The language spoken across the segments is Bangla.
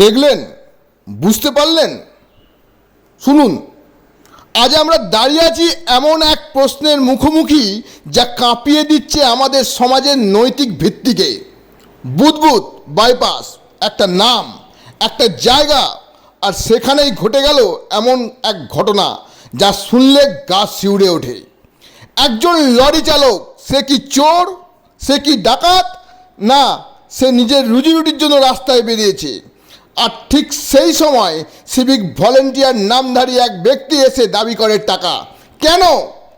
দেখলেন? বুঝতে পারলেন? শুনুন, আজ আমরা দাঁড়িয়ে আছি এমন এক প্রশ্নের মুখোমুখি যা কাঁপিয়ে দিচ্ছে আমাদের সমাজের নৈতিক ভিত্তিকে। বুদবুদ, বাইপাস, একটা নাম, একটা জায়গা, আর সেখানেই ঘটে গেল এমন এক ঘটনা যা শুনলে গা শিউড়ে ওঠে। একজন লরি চালক, সে কি চোর? সে কি ডাকাত? না, সে নিজের রুজি রুটির জন্য রাস্তায় বেরিয়েছে। আর ঠিক সেই সময় সিভিক ভলেন্টিয়ার নামধারী এক ব্যক্তি এসে দাবি করে টাকা। কেন?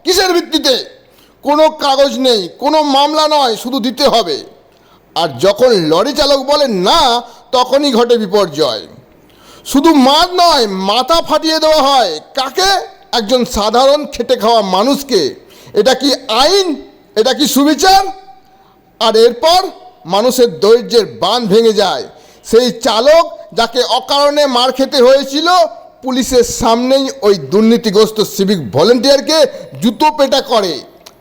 কিসের ভিত্তিতে? কোনো কাগজ নেই, কোনো মামলা নয়, শুধু দিতে হবে। আর যখন লরি চালক বলেন না, তখনই ঘটে বিপর্যয়। শুধু মার নয়, মাথা ফাটিয়ে দেওয়া হয়। কাকে? একজন সাধারণ খেটে খাওয়া মানুষকে। এটা কি আইন? এটা কি সুবিচার? আর এরপর মানুষের ধৈর্যের বাঁধ ভেঙে যায়। সেই চালক যাকে অকারণে মার খেতে হয়েছিল, পুলিশের সামনেই ওই দুর্নীতিগ্রস্ত সিভিক ভলেন্টিয়ারকে জুতো পেটা করে।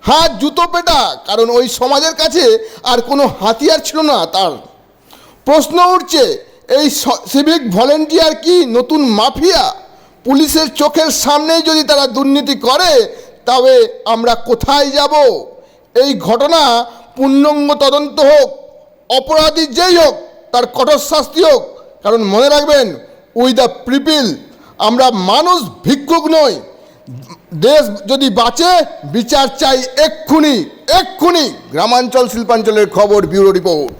হ্যাঁ জুতো পেটা, কারণ ওই সমাজের কাছে আর কোনো হাতিয়ার ছিল না তার। প্রশ্ন উঠছে, এই সিভিক ভলেন্টিয়ার কি নতুন মাফিয়া? পুলিশের চোখের সামনেই যদি তারা দুর্নীতি করে, তবে আমরা কোথায় যাব? এই ঘটনা পূর্ণাঙ্গ তদন্ত হোক, অপরাধী যেই হোক, তার কঠোর শাস্তি হোক। কারণ মনে রাখবেন, উই দ্য পিপিল, আমরা মানুষ ভিক্ষুক নই। দেশ যদি বাঁচে, বিচার চাই এক্ষুনি এক্ষুনি। গ্রামাঞ্চল শিল্পাঞ্চলের খবর ব্যুরো রিপোর্ট।